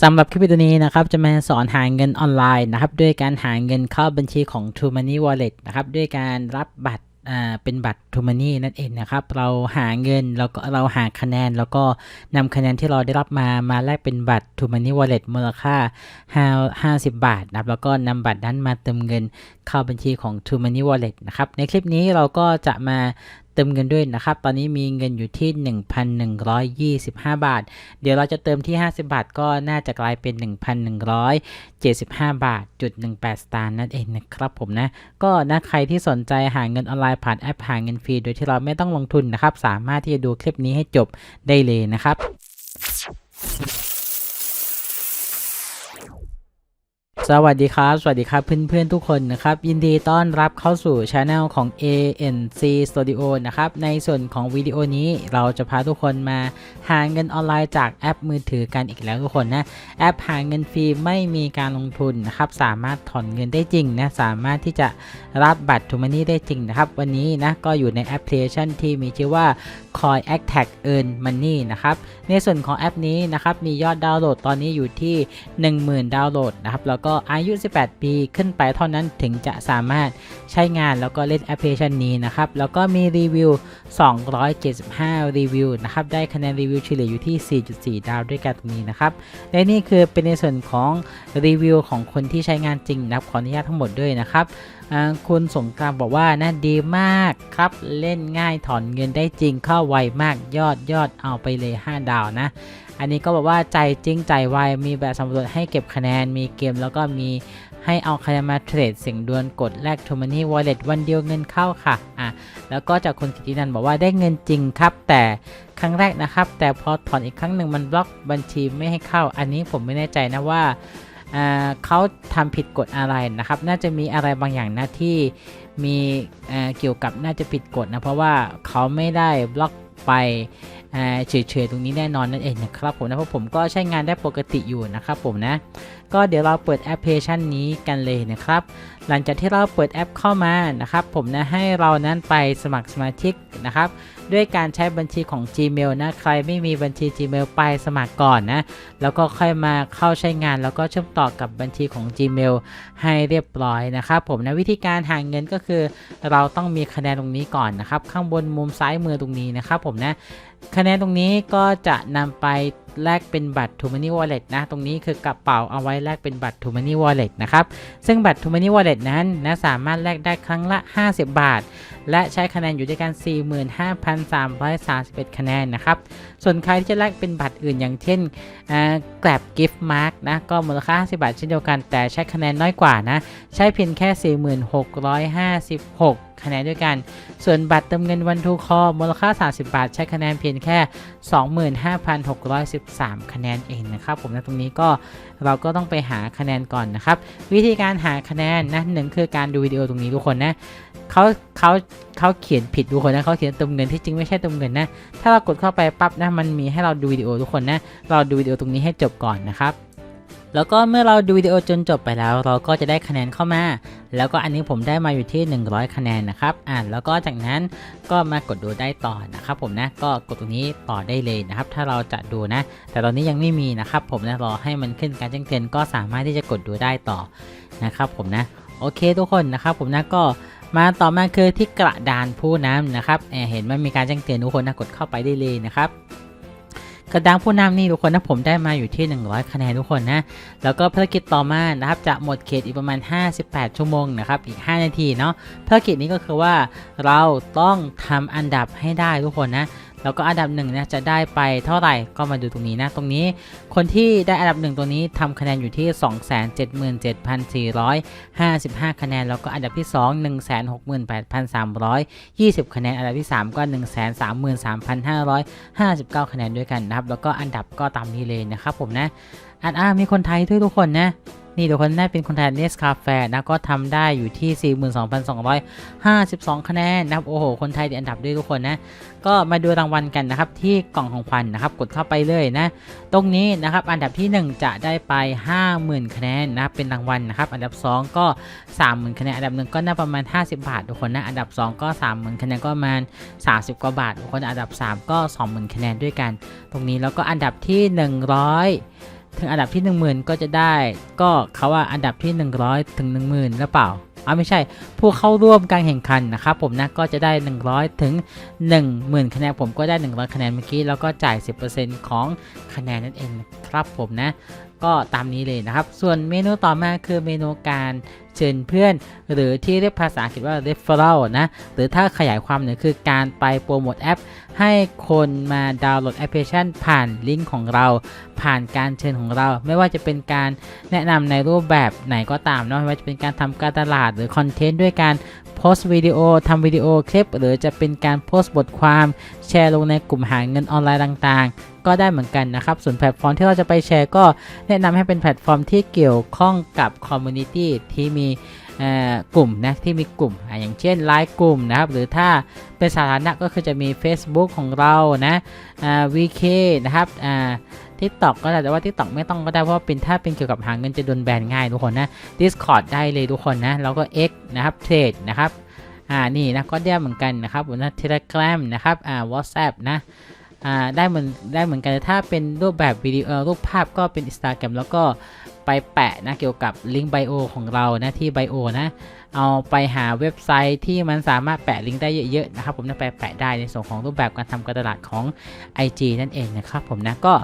สำหรับคลิปวิดีโอนี้นะครับจะมาสอนหาเงินออนไลน์นะครับด้วยการหาเงินเข้าบัญชีของ True Money Wallet นะครับด้วยการรับบัตรอ่าเป็นบัตร True Money นั่นเองนะครับเราหาเงินแล้วก็เราหาคะแนนแล้วก็นำคะแนนที่เราได้รับมามาแลกเป็นบัตร True Money Wallet มูลค่า5 50บาทนะครับแล้วก็นำบัตรนั้นมาเติมเงินเข้าบัญชีของ True Money Wallet นะครับในคลิปนี้เราก็จะมา เติมเงินด้วยนะครับ ตอนนี้มีเงินอยู่ที่ 1,125 บาท เดี๋ยวเราจะเติมที่ 50 บาท ก็น่าจะกลายเป็น 1,175 บาทจุด18 สตางค์นั่นเองนะครับผมนะ ก็นะใครที่สนใจหาเงินออนไลน์ผ่านแอปหาเงินฟรีโดยที่เราไม่ต้องลงทุนนะครับ สามารถที่จะดูคลิปนี้ให้จบได้เลยนะครับ สวัสดีครับ สวัสดีครับเพื่อนๆทุกคนนะครับ ยินดีต้อนรับเข้าสู่ช anel ของ ANC Studio นะครับ ในส่วนของวิดีโอนี้เราจะพาทุกคนมาหาเงินออนไลน์จากแอปมือถือกันอีกแล้วทุกคนนะ แอปหาเงินฟรีไม่มีการลงทุนนะครับ สามารถถอนเงินได้จริงนะ สามารถที่จะรับบัตรทูมานี่ได้จริงนะครับ วันนี้นะก็อยู่ในแอปพลิเคชันที่มีชื่อว่า Coin a c t a g Earn Money นะครับ ในส่วนของแอปนี้นะครับมียอดดาวน์โหลดตอนนี้อยู่ที่ 10,000 ดาวน์โหลดนะครับแล้วก็อายุ 18 ปีขึ้นไปเท่านั้นถึงจะสามารถใช้งานแล้วก็เล่นแอปพลิเคชันนี้นะครับ แล้วก็มีรีวิว 275 รีวิวนะครับ ได้คะแนนรีวิวเฉลี่ยอยู่ที่ 4.4 ดาวด้วยกันตรงนี้นะครับ และนี่คือเป็นในส่วนของรีวิวของคนที่ใช้งานจริงนะครับ ขออนุญาตทั้งหมดด้วยนะครับคุณสงกรามบอกว่านะดีมากครับเล่นง่ายถอนเงินได้จริงเข้าไวมากยอดยอดเอาไปเลย 5 ดาวนะ อันนี้ก็บอกว่าใจจริงใจไวมีแบบสำรวจให้เก็บคะแนนมีเกมแล้วก็มีให้เอาคะแนนมาเทรดเสียงดวลกดแลกทูมานี่วอลเล็ตวันเดียวเงินเข้าค่ะอะ แล้วก็จากคนกิตินันบอกว่าได้เงินจริงครับ แต่ครั้งแรกนะครับ แต่พอถอนอีกครั้งหนึ่งมันบล็อกบัญชีไม่ให้เข้า อันนี้ผมไม่แน่ใจนะว่าเขาทำผิดกฎอะไรนะครับ น่าจะมีอะไรบางอย่างนะที่มีเอ่อเกี่ยวกับน่าจะผิดกฎนะ เพราะว่าเขาไม่ได้บล็อกไป เฉยๆตรงนี้แน่นอนนั่นเองนะครับผมนะเพราะผมก็ใช้งานได้ปกติอยู่นะครับผมนะ ก็เดี๋ยวเราเปิดแอปพลิเคชันนี้กันเลยนะครับ หลังจากที่เราเปิดแอปเข้ามานะครับผมนะให้เรานั้นไปสมัครสมาชิกนะครับด้วยการใช้บัญชีของ Gmail นะใครไม่มีบัญชี Gmail ไปสมัครก่อนนะแล้วก็ค่อยมาเข้าใช้งาน แล้วก็เชื่อมต่อกับบัญชีของ Gmail ให้เรียบร้อยนะครับผมนะวิธีการหาเงินก็คือ เราต้องมีคะแนนตรงนี้ก่อนนะครับข้างบนมุมซ้ายมือตรงนี้นะครับผมนะ คะแนนตรงนี้ก็จะนำไปแลกเป็นบัตร t o m o n e y Wallet นะ ตรงนี้คือกระเป๋าเอาไว้แลกเป็นบัตร t o m o n e y Wallet นะครับ ซึ่งบัตร t o m o n e y Wallet นั้นนะสามารถแลกได้ครั้งละ 50 บาท และใช้คะแนนอยู่ด้วยกัน 45,331 คะแนนนะครับ ส่วนใครที่จะแลกเป็นบัตรอื่นอย่างเช่นแกลบกิฟต์มาร์กนะ ก็มูลค่า 50 บาทเช่นเดียวกัน แต่ใช้คะแนนน้อยกว่านะ ใช้เพียงแค่ 4656 คะแนนด้วยกัน ส่วนบัตรเติมเงินวันทูคอมูลค่า 30 บาท ใช้คะแนนเพียงแค่ 25,613 คะแนนเองนะครับผมนะตรงนี้ก็เราก็ต้องไปหาคะแนนก่อนนะครับ วิธีการหาคะแนนนะหนึ่งคือการดูวิดีโอตรงนี้ทุกคนนะเขาเขาเขาเขียนผิดทุกคนนะเขาเขียนเติมเงินที่จริงไม่ใช่เติมเงินนะถ้าเรากดเข้าไปปั๊บนะมันมีให้เราดูวิดีโอทุกคนนะเราดูวิดีโอตรงนี้ให้จบก่อนนะครับ แล้วก็เมื่อเราดูวิดีโอจนจบไปแล้ว เราก็จะได้คะแนนเข้ามา แล้วก็อันนี้ผมได้มาอยู่ที่ 100 คะแนนนะครับอ่าแล้วก็จากนั้นก็มากดดูได้ต่อนะครับผมนะก็กดตรงนี้ต่อได้เลยนะครับ ถ้าเราจะดูนะ แต่ตอนนี้ยังไม่มีนะครับผมนะรอให้มันขึ้นการแจ้งเตือนก็สามารถที่จะกดดูได้ต่อนะครับผมนะโอเคทุกคนนะครับผมนะก็มาต่อมาคือที่กระดานผู้นำนะครับแอบเห็นมันมีการแจ้งเตือนทุกคนนะกดเข้าไปได้เลยนะครับ กระดังผู้นำนี่ทุกคนนะผมได้มาอยู่ที่ 100 คะแนนทุกคนนะ แล้วก็ภารกิจต่อมานะครับจะหมดเขตอีกประมาณ 58 ชั่วโมงนะครับอีก 5 นาทีเนาะภารกิจนี้ก็คือว่าเราต้องทำอันดับให้ได้ทุกคนนะ แล้วก็อันดับหนึ่งนะจะได้ไปเท่าไหร่ก็มาดูตรงนี้นะ ตรงนี้คนที่ได้อันดับหนึ่งตัวนี้ทำคะแนนอยู่ที่ 277,455 คะแนน แล้วก็อันดับที่ 2 168,320 คะแนน อันดับที่ 3 ก็ 133,559 คะแนนด้วยกันนะครับ แล้วก็อันดับก็ตามนี้เลยนะครับผมนะอันอ่ามีคนไทยด้วยทุกคนนะ นี่ทุกคนได้เป็นคนไทยเนสคาแฟนะก็ทำได้อยู่ที่ 42,252 คะแนนนะครับ โอ้โห คนไทยดีอันดับด้วยทุกคนนะ ก็มาดูรางวัลกันนะครับ ที่กล่องของขวัญนนะครับ กดเข้าไปเลยนะ ตรงนี้นะครับ อันดับที่ 1 จะได้ไป 50,000 คะแนนนะครับเป็นรางวัลนะครับ อันดับ 2 ก็ 30,000 คะแนน อันดับหนึ่งก็น่าประมาณ 50 บาททุกคนนะ อันดับ 2 ก็ 30,000 คะแนนก็ประมาณ 30 กว่าบาททุกคน อันดับ 3 ก็ 20,000 คะแนนด้วยกัน ตรงนี้แล้วก็อันดับที่ 100 ถึงอันดับที่ 10,000 ก็จะได้ ก็เขาว่าอันดับที่ 100 ถึง 10,000 หรือเปล่าอ่าไม่ใช่ ผู้เข้าร่วมการแข่งขันนะครับผมนะก็จะได้ 100 ถึง 10,000 คะแนนผมก็ได้ 100 คะแนนเมื่อกี้แล้วก็จ่าย 10%ของคะแนนนั่นเอง นะครับผมนะ ก็ตามนี้เลยนะครับ ส่วนเมนูต่อมาคือเมนูการเชิญเพื่อน หรือที่เรียกภาษาอังกฤษว่า referral นะ หรือถ้าขยายความหน่อยคือการไปโปรโมทแอป ให้คนมาดาวน์โหลดแอปพลิเคชัน ผ่านลิงก์ของเรา ผ่านการเชิญของเรา ไม่ว่าจะเป็นการแนะนำในรูปแบบไหนก็ตามเนาะไม่ว่าจะเป็นการทำการตลาดหรือคอนเทนต์ด้วยการ พสต์วิดีโอทำวิดีโอคลิป หรือจะเป็นการโพสต์บทความแชร์ลงในกลุ่มหาเงินออนไลน์ต่างๆ ก็ได้เหมือนกันนะครับ ส่วนแพลตฟอร์มที่เราจะไปแชร์ก็แนะนำให้เป็นแพลตฟอร์มที่เกี่ยวข้องกับคอมมูนิตี้ที่มีเอ่อกลุ่มนะที่มีกลุ่มออย่างเช่นไลน์กลุ่มนะครับ หรือถ้าเป็นสาธารณะก็คือจะมี Facebook ของเรานะ VK นะครับอ่า ทิกตอกก็ได้แต่ว่า TikTok ไม่ต้องก็ได้เพราะว่าเป็นถ้าเป็นเกี่ยวกับหาเงินจะโดนแบนง่ายทุกคนนะ Discord ได้เลยทุกคนนะแล้วก็ X นะครับเทรดนะครับอ่านี่นะก็ได้เหมือนกันนะครับบน Telegram นะครับอ่า WhatsApp นะอ่าได้เหมือนได้เหมือนกันถ้าเป็นรูปแบบวิดีโอรูปภาพก็เป็น Instagram แล้วก็ไปแปะนะเกี่ยวกับลิงก์ไบโอของเรานะที่ไบโอนะเอาไปหาเว็บไซต์ที่มันสามารถแปะลิงก์ได้เยอะๆนะครับผมจะไปแปะได้ในส่วนของรูปแบบการทำการตลาดของ IG นั่นเองนะครับผมนะก็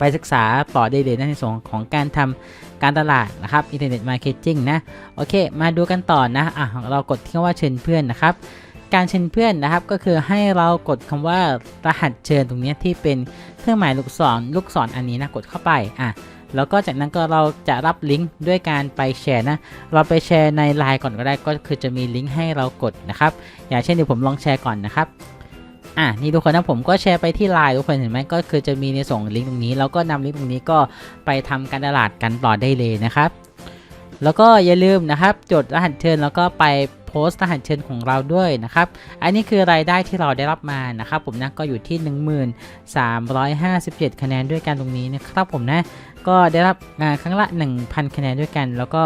ไปศึกษาต่อได้เลยนะในส่วนของการทำการตลาดนะครับอินเทอร์เน็ตมาร์เก็ตติ้งนะโอเค มาดูกันต่อนะอะเรากดที่คำว่าเชิญเพื่อนนะครับ การเชิญเพื่อนนะครับก็คือให้เรากดคำว่ารหัสเชิญตรงนี้ที่เป็นเครื่องหมายลูกศรลูกศรอันนี้นะกดเข้าไปอะแล้วก็จากนั้นก็เราจะรับลิงก์ด้วยการไปแชร์นะ เราไปแชร์ในไลน์ก่อนก็ได้ก็คือจะมีลิงก์ให้เรากดนะครับ อย่างเช่นเดี๋ยวผมลองแชร์ก่อนนะครับ อะนี่ทุกคนนะผมก็แชร์ไปที่ไลน์ทุกคนเห็นไหมก็คือจะมีในส่งลิงก์ตรงนี้ แล้วก็นำลิงก์ตรงนี้ก็ไปทำการตลาดกันต่อได้เลยนะครับแล้วก็อย่าลืมนะครับ จดรหัสเชิญแล้วก็ไปโพสต์รหัสเชิญของเราด้วยนะครับ อันนี้คือรายได้ที่เราได้รับมานะครับ ผมนะก็อยู่ที่ 1357 คะแนนด้วยกันตรงนี้นะครับผมนะ ก็ได้รับครั้งละ 1,000 คะแนนด้วยกัน แล้วก็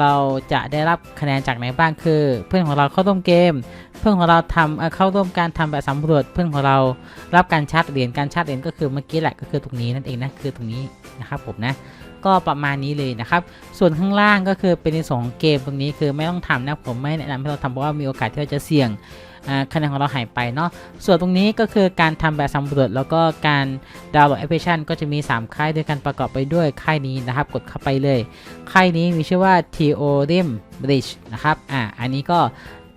เราจะได้รับคะแนนจากไหนบ้างคือ เพื่อนของเราเข้าร่วมเกม เพื่อนของเราทำเข้าร่วมการทำแบบสำรวจ เพื่อนของเรารับการชาร์จเหรียญการชาร์จเหรียญก็คือเมื่อกี้แหละก็คือตรงนี้นั่นเองนะคือตรงนี้นะครับผมนะก็ประมาณนี้เลยนะครับ ส่วนข้างล่างก็คือเป็นในสองเกมตรงนี้คือไม่ต้องทำนะผมไม่แนะนำให้เราทำเพราะว่ามีโอกาสที่เราจะเสี่ยง คะแนนของเราหายไปเนาะส่วนตรงนี้ก็คือการทำแบบสำรวจแล้วก็การดาวน์โหลดแอปพลิเคชัน ก็จะมี 3 ค่ายด้วยกันประกอบไปด้วยค่ายนี้นะครับ กดเข้าไปเลย ค่ายนี้มีชื่อว่า Theorem Bridge นะครับอ่าอันนี้ก็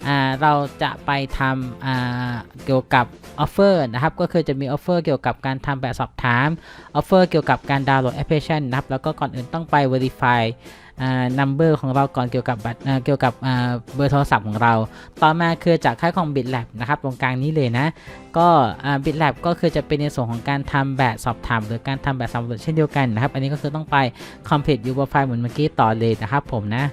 อ่าเราจะไปทำอ่าเกี่ยวกับออฟเฟอร์นะครับ ก็คือจะมีออฟเฟอร์เกี่ยวกับการทำแบบสอบถามออฟเฟอร์เกี่ยวกับการดาวน์โหลดแอปพลิเคชันนะครับ แล้วก็ก่อนอื่นต้องไป Verify อ่า number ของเราก่อนเกี่ยวกับบัตรเกี่ยวกับอ่าเบอร์โทรศัพท์ของเรา ต่อมาคือจากค่ายของ BitLab นะครับตรงกลางนี้เลยนะ ก็อ่า BitLab ก็คือจะเป็นในส่วนของการทำแบบสอบถาม หรือการทำแบบสำรวจเช่นเดียวกันนะครับ อันนี้ก็คือต้องไป Complete User Profile เหมือนเมื่อกี้ต่อเลยนะครับผมนะ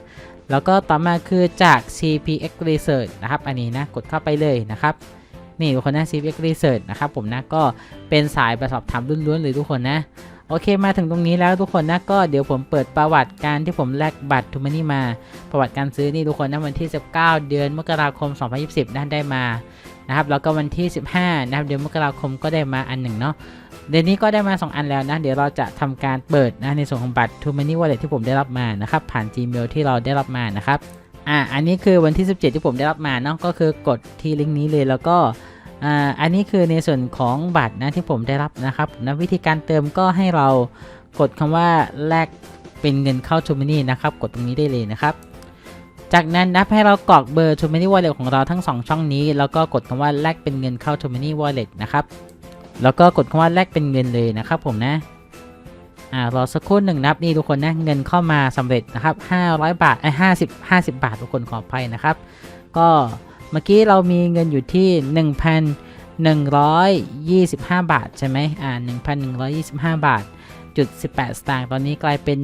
แล้วก็ต่อมาคือจาก CPX Research นะครับ อันนี้นะ กดเข้าไปเลยนะครับ นี่ทุกคนนะ CPX Research นะครับผมนะ ก็เป็นสายแบบสอบถามล้วนๆเลยทุกคนนะ โอเคมาถึงตรงนี้แล้วทุกคนนะก็เดี๋ยวผมเปิดประวัติการที่ผมแลกบัตรทูมานี่มา ประวัติการซื้อนี่ทุกคนนะวันที่ 19 เดือนมกราคม 2020นะได้มานะครับแล้วก็วันที่ 15นะครับเดือนมกราคมก็ได้มาอันหนึ่งเนาะเดือนนี้ก็ได้มา 2 อันแล้วนะ เดี๋ยวเราจะทำการเปิดนะในส่วนของบัตรทูมานี่วอลเล็ที่ผมได้รับมานะครับผ่าน Gmail ที่เราได้รับมานะครับอ่าอันนี้คือวันที่ 17 ที่ผมได้รับมาเนาะก็คือกดที่ลิงก์นี้เลยแล้วก็ อันนี้คือในส่วนของบัตรนะที่ผมได้รับนะครับนะวิธีการเติมก็ให้เรากดคำว่าแลกเป็นเงินเข้า t ูมินี่นะครับ กดตรงนี้ได้เลยนะครับ จากนั้นนับให้เรากรอกเบอร์ t ูมินี่วอลเล็ตของเราทั้ง 2 ช่องนี้ แล้วก็กดคำว่าแลกเป็นเงินเข้า t ูมินี่วอลเล็ตนะครับ แล้วก็กดคำว่าแลกเป็นเงินเลยนะครับผมนะอ่ารอสักครู่หนึ่งนับนี่ทุกคนนะเงินเข้ามาสำเร็จนะครับ500 บาทไอ้ห้าสิบห้าสิบบาททุกคนขออภัยนะครับ ก็ เมื่อกี้เรามีเงินอยู่ที่ 1,125 บาทใช่ไหมอ่า1,125 บาทจุด18 สตางค์ตอนนี้กลายเป็น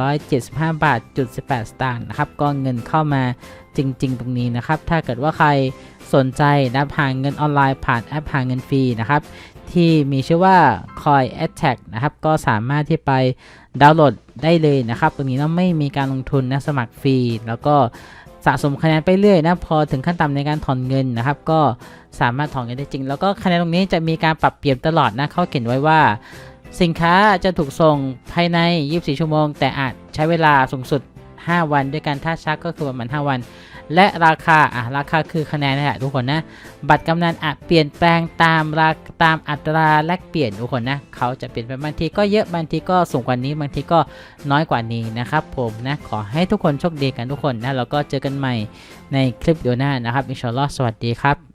1,175 บาทจุด18 สตางค์นะครับ ก็เงินเข้ามาจริง ๆ ตรงนี้นะครับ ถ้าเกิดว่าใครสนใจนะหาเงินออนไลน์ผ่านแอปหาเงินฟรีนะครับ ที่มีชื่อว่า Coin Attack นะครับ ก็สามารถที่ไปดาวน์โหลดได้เลยนะครับ ตรงนี้เราไม่มีการลงทุนนะสมัครฟรี แล้วก็ สะสมคะแนนไปเรื่อยนะพอถึงขั้นต่ำในการถอนเงินนะครับ ก็สามารถถอนเงินได้จริง แล้วก็คะแนนตรงนี้จะมีการปรับเปลี่ยนตลอดนะเขาเขียนไว้ว่า สินค้าจะถูกส่งภายใน 24 ชั่วโมง แต่อาจใช้เวลาสูงสุด 5 วันด้วยกันถ้าชักก็คือประมาณ 5 วัน และราคาอะราคาคือคะแนนนะฮะทุกคนนะบัตรกำนันอาจเปลี่ยนแปลงตามราตามอัตราแลกเปลี่ยนทุกคนนะเขาจะเปลี่ยนไปบางทีก็เยอะบางทีก็สูงกว่านี้บางทีก็น้อยกว่านี้นะครับผมนะขอให้ทุกคนโชคดีกันทุกคนนะแล้วก็เจอกันใหม่ในคลิปเดียวหน้านะครับอินชาอัลลอฮ์สวัสดีครับ